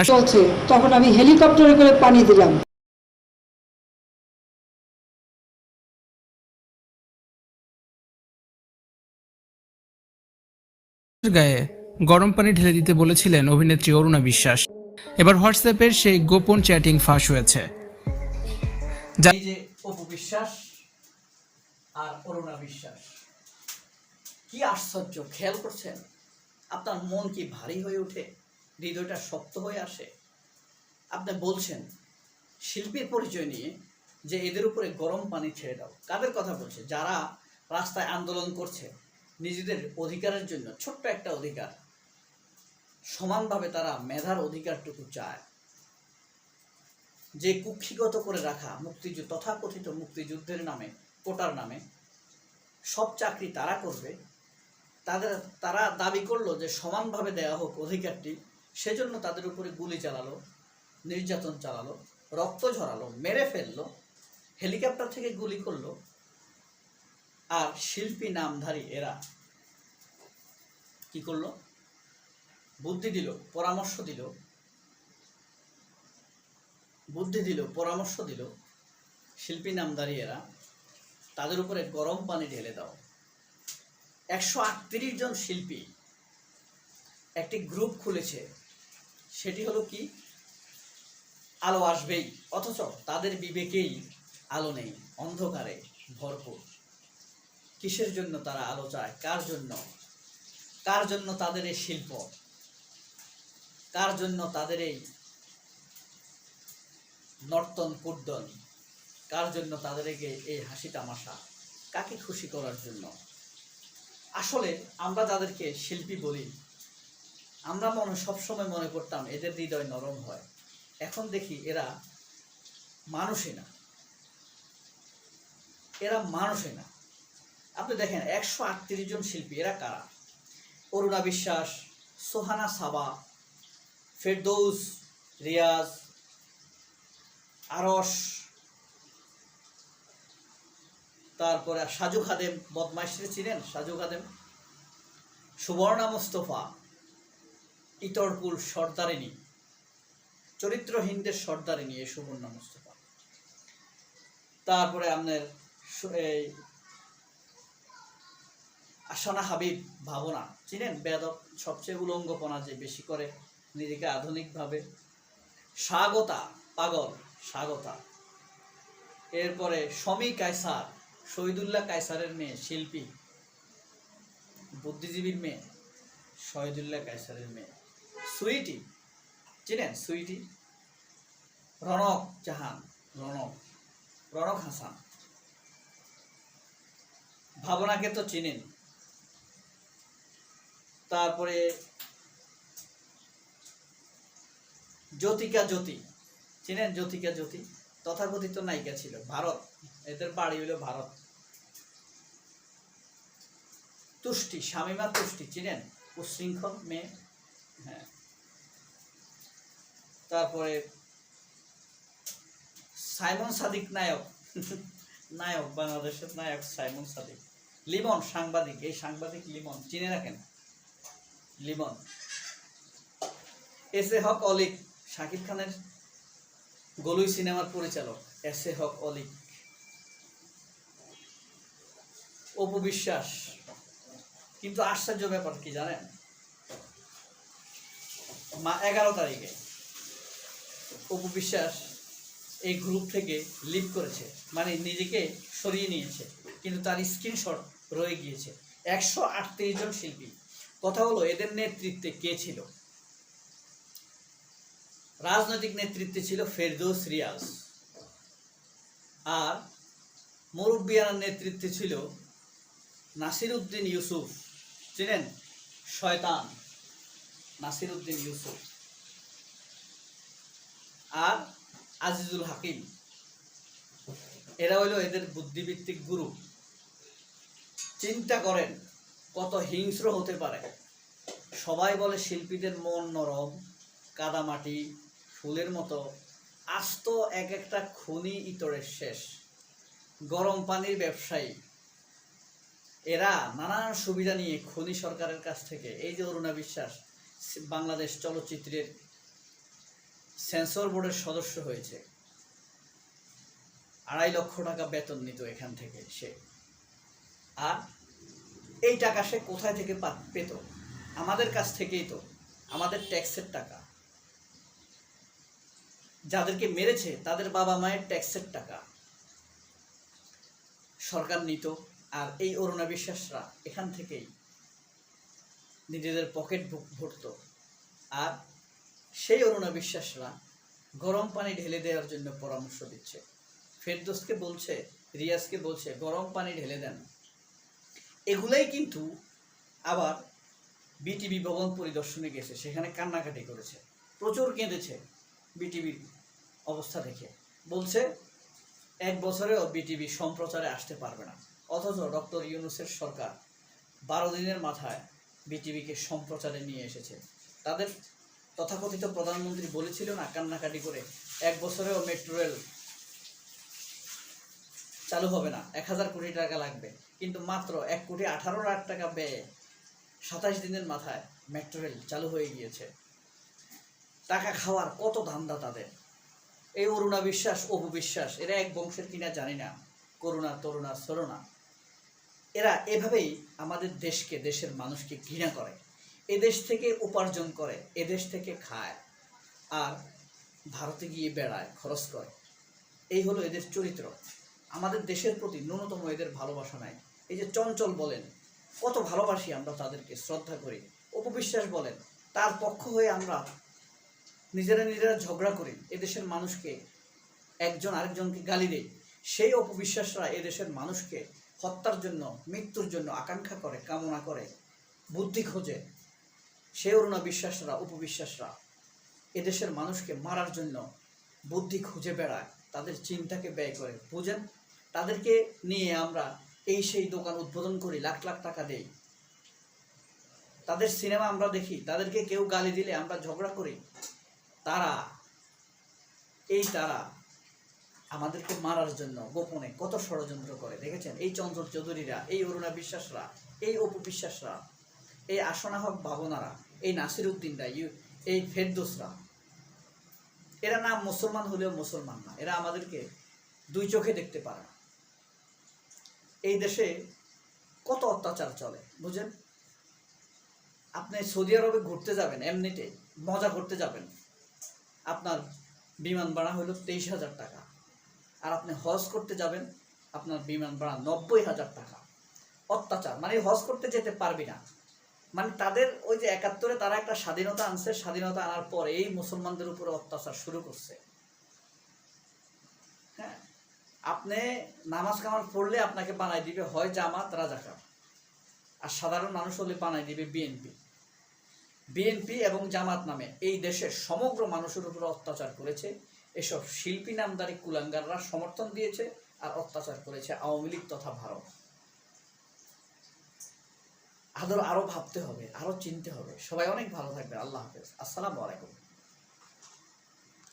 চলছে। তখন আমি হেলিকপ্টারে করে পানি দিলাম। গায়ে গরম পানি ঢেলে দিতে বলেছিলেন অভিনেত্রী অরুণা বিশ্বাস। এবার হোয়াটসঅ্যাপের সেই গোপন চ্যাটিং ফাঁস হয়েছে। যা যে অপু বিশ্বাস আর অরুণা বিশ্বাস কি আশ্চর্য খেয়াল করছেন? আপনার মন কি ভারী হয়ে ওঠে? হৃদয়টা শক্ত হয়ে আসে। আপনি বলছেন, শিল্পীর পরিচয় নিয়ে যে এদের উপরে গরম পানি ছেড়ে দাও। কাদের কথা বলছে? যারা রাস্তায় আন্দোলন করছে, নিজেদের অধিকারের জন্য, ছোট্ট একটা অধিকার। সমানভাবে তারা মেধার অধিকারটুকু চায়। যে কুক্ষিগত করে রাখা মুক্তিযুদ্ধ, তথাকথিত মুক্তিযুদ্ধের নামে, কোটার নামে, সব চাকরি তারা করবে। তাদের, তারা দাবি করল যে সমানভাবে দেওয়া হোক অধিকারটি সেজন্য তাদের উপরে গুলি চালালো, নির্যাতন চালালো, রক্ত ঝরালো, মেরে ফেলল, হেলিকপ্টার থেকে গুলি করল। আর শিল্পী নামধারী এরা কি করল? বুদ্ধি দিল, পরামর্শ দিল। বুদ্ধি দিল, পরামর্শ দিল শিল্পী নামধারী এরা, তাদের উপরে গরম পানি ঢেলে দাও। একশো আটত্রিশ জন শিল্পী একটি গ্রুপ খুলেছে সেটি হলো কি? আলো আসবেই, অথচ তাদের বিবেকেই আলো নেই, অন্ধকারে ভরপুর। কিসের জন্য তারা আলো চায়? কার জন্য? কার জন্য তাদের এই শিল্প? কার জন্য তাদের এই নর্তন কুর্দন? কার জন্য তাদেরকে এই হাসি তামাশা? কাকে খুশি করার জন্য? আসলে আমরা তাদেরকে শিল্পী বলি আমরা মনে, সবসময় মনে করতাম এদের হৃদয় নরম হয়। এখন দেখি এরা মানুষই না। এরা মানুষই না। আপনি দেখেন, একশো আটত্রিশ জন শিল্পী, এরা কারা? অরুণা বিশ্বাস, সোহানা সাবা, ফেরদৌস, রিয়াজ আরস তারপরে সাজু খাদেম, বদমাইশরে চিনেন? সাজু খাদেম? সুবর্ণা মুস্তফা ইতরপুল সর্দারিনী, চরিত্রহীনদের সর্দারিনী এই সুবর্ণা মুস্তফা। তারপরে আপনার এই আসানা হাবিব ভাবনা, চিনেন? বেদক সবচেয়ে উলঙ্গপনা যে বেশি করে নিজেকে আধুনিকভাবে। স্বাগতা, পাগল, স্বাগতা। এরপরে সমী কায়সার, শহীদুল্লাহ কায়সারের মেয়ে, শিল্পী, বুদ্ধিজীবীর মেয়ে, শহীদুল্লাহ কায়সারের মেয়ে। সুইটি। চিনেন সুইটি? রনক জাহান, রনক। রনক হাসান। ভাবনাকে তো চিনেন। তারপরে জ্যোতিকা জ্যোতি। চিনেন জ্যোতিকা জ্যোতি? তথাকথিত নায়িকা ছিল, ভারত। এদের বাড়ি হলো ভারত। তুষ্টি, শামিমা তুষ্টি, চিনেন? উশৃঙ্খল মেয়ে। হ্যাঁ। তারপরে সাইমন সাদিক নায়ক। নায়ক, বাংলাদেশের নায়ক সাইমন সাদিক। লিমন, সাংবাদিক। এই সাংবাদিক লিমন, চিনে রাখেন? লিমন। এস এ হক অলিক, শাকিব খানের গলুই সিনেমার পরিচালক। এস এ হক অলিক। অপু বিশ্বাস। কিন্তু আশ্চর্য ব্যাপার কি জানেন? মা, এগারো তারিখে। অপু বিশ্বাস এই গ্রুপ থেকে লিভ করেছে। মানে নিজেকে সরিয়ে নিয়েছে। কিন্তু তার স্ক্রিনশট রয়ে গিয়েছে। একশো আটত্রিশ জন শিল্পী। কথা হলো, এদের নেতৃত্বে কে ছিল? রাজনৈতিক নেতৃত্বে ছিল ফেরদৌস রিয়াজ। আর মুরব্বিয়ানার নেতৃত্বে ছিল নাসির উদ্দিন ইউসুফ। চিনেন? শয়তান। নাসির উদ্দিন ইউসুফ। আর আজিজুল হাকিম। এরা হইল এদের বুদ্ধিভিত্তিক গুরু। চিন্তা করেন, কত হিংস্র হতে পারে। সবাই বলে শিল্পীদের মন নরম কাদামাটি ফুলের মতো। আস্ত এক একটা খনি ইতরের শেষ। গরম পানির ব্যবসায়ী। এরা নানান সুবিধা নিয়ে খনি সরকারের কাছ থেকে, এই যে অরুণা বিশ্বাস, বাংলাদেশ চলচ্চিত্রের সেন্সর বোর্ডের সদস্য হয়েছে। আড়াই লক্ষ টাকা বেতন নিত এখান থেকে সে। আর এই টাকা সে কোথায় থেকে পেত? আমাদের কাছ থেকেই তো। আমাদের ট্যাক্সের টাকা। যাদেরকে মেরেছে, তাদের বাবা মায়ের ট্যাক্সের টাকা। সরকার নিত, আর এই অরুণা বিশ্বাসরা এখান থেকেই নিজেদের পকেট ভরত। আর সেই অরুণা বিশ্বাসরা গরম পানি ঢেলে দেওয়ার জন্য পরামর্শ দিচ্ছে। ফেরদোসকে বলছে, রিয়াজকে বলছে, গরম পানি ঢেলে দেন। এগুলাই কিন্তু আবার বিটিভি ভবন পরিদর্শনে গেছে, সেখানে কান্নাকাটি করেছে। প্রচুর কেঁদেছে বিটিভির অবস্থা দেখে। বলছে, এক বছরেও বিটিভি সম্প্রচারে আসতে পারবে না। অথচ ডক্টর ইউনুসের সরকার বারো দিনের মাথায় বিটিভিকে সম্প্রচারে নিয়ে এসেছে। তাদের তথাকথিত প্রধানমন্ত্রী বলেছিল না কান্নাকাটি করে, এক বছরেও মেট্রো রেল চালু হবে না, এক হাজার কোটি টাকা লাগবে। কিন্তু মাত্র এক কোটি আঠারো লাখ টাকা ব্যয়ে সাতাশ দিনের মাথায় মেট্রো রেল চালু হয়ে গিয়েছে। টাকা খাওয়ার কত ধান্দা তাদের? এই অরুণা বিশ্বাস, অপু বিশ্বাস, এরা এক বংশের কিনা জানি না। করুণা, তরুণা সরুণা এরা এভাবেই আমাদের দেশকে, দেশের মানুষকে ঘৃণা করে। এদেশ থেকে উপার্জন করে, এদেশ থেকে খায় আর ভারতে গিয়ে বেড়ায়, খরচ করে। এই হলো এদের চরিত্র। আমাদের দেশের প্রতি ন্যূনতম এদের ভালোবাসা নাই। এই যে চঞ্চল বলেন, কত ভালোবাসি আমরা তাদেরকে, শ্রদ্ধা করি। অপবিশ্বাস বলেন, তার পক্ষ হয়ে আমরা নিজেরা নিজেরা ঝগড়া করি, এদেশের মানুষকে, একজন আরেকজনকে গালি দেয় সেই অপবিশ্বাসরা এদেশের মানুষকে হত্যার জন্য, মৃত্যুর জন্য আকাঙ্ক্ষা করে, কামনা করে, বুদ্ধি খোঁজে। সে অরুণা বিশ্বাসরা উপবিশ্বাসরা এদেশের মানুষকে মারার জন্য বুদ্ধি খুঁজে বেড়ায়, তাদের চিন্তাকে ব্যয় করে, বুঝেন? তাদেরকে নিয়ে আমরা এই সেই দোকান উদ্বোধন করি, লাখ লাখ টাকা দেই। তাদের সিনেমা আমরা দেখি, তাদেরকে কেউ গালি দিলে আমরা ঝগড়া করি। তারা, এই তারা আমাদেরকে মারার জন্য গোপনে কত ষড়যন্ত্র করে, দেখেছেন? এই চন্দ্র চৌধুরীরা, এই অরুণা বিশ্বাসরা, এই অপু বিশ্বাসরা এই আসনা হক ভাবনারা এই নাসির উদ্দিনরা এই ফেরদোসরা, এরা না মুসলমান হলেও মুসলমান না, এরা আমাদেরকে দুই চোখে দেখতে পারে না। এই দেশে কত অত্যাচার চলে, বুঝেন? আপনি সৌদি আরবে ঘুরতে যাবেন এমনিতে, মজা করতে যাবেন। আপনার বিমান ভাড়া হলো তেইশ হাজার টাকা, আর আপনি হজ করতে যাবেন, আপনার বিমান ভাড়া নব্বই হাজার টাকা। অত্যাচার মানে হজ করতে যেতে পারবি না। মানে তাদের ওই যে একাত্তরে তারা একটা স্বাধীনতা আনছে, স্বাধীনতা আনার পরে এই মুসলমানদের উপরে অত্যাচার শুরু করছে। হ্যাঁ? আপনি নামাজ কামাজ পড়লে আপনাকে বানাই দিবে হয় জামাত, রাজাকার। আর সাধারণ মানুষ হলে বানাই দিবে বিএনপি বিএনপি এবং জামাত নামে এই দেশের সমগ্র মানুষের উপর অত্যাচার করেছে। এসব শিল্পী, নামদারি, কুলাঙ্গাররা সমর্থন দিয়েছে আর অত্যাচার করেছে আওয়ামী লীগ তথা ভারত। আদর আরও ভাবতে হবে, আরও চিনতে হবে। সবাই অনেক ভালো থাকবে আল্লাহ হাফেজ। আসসালামু আলাইকুম।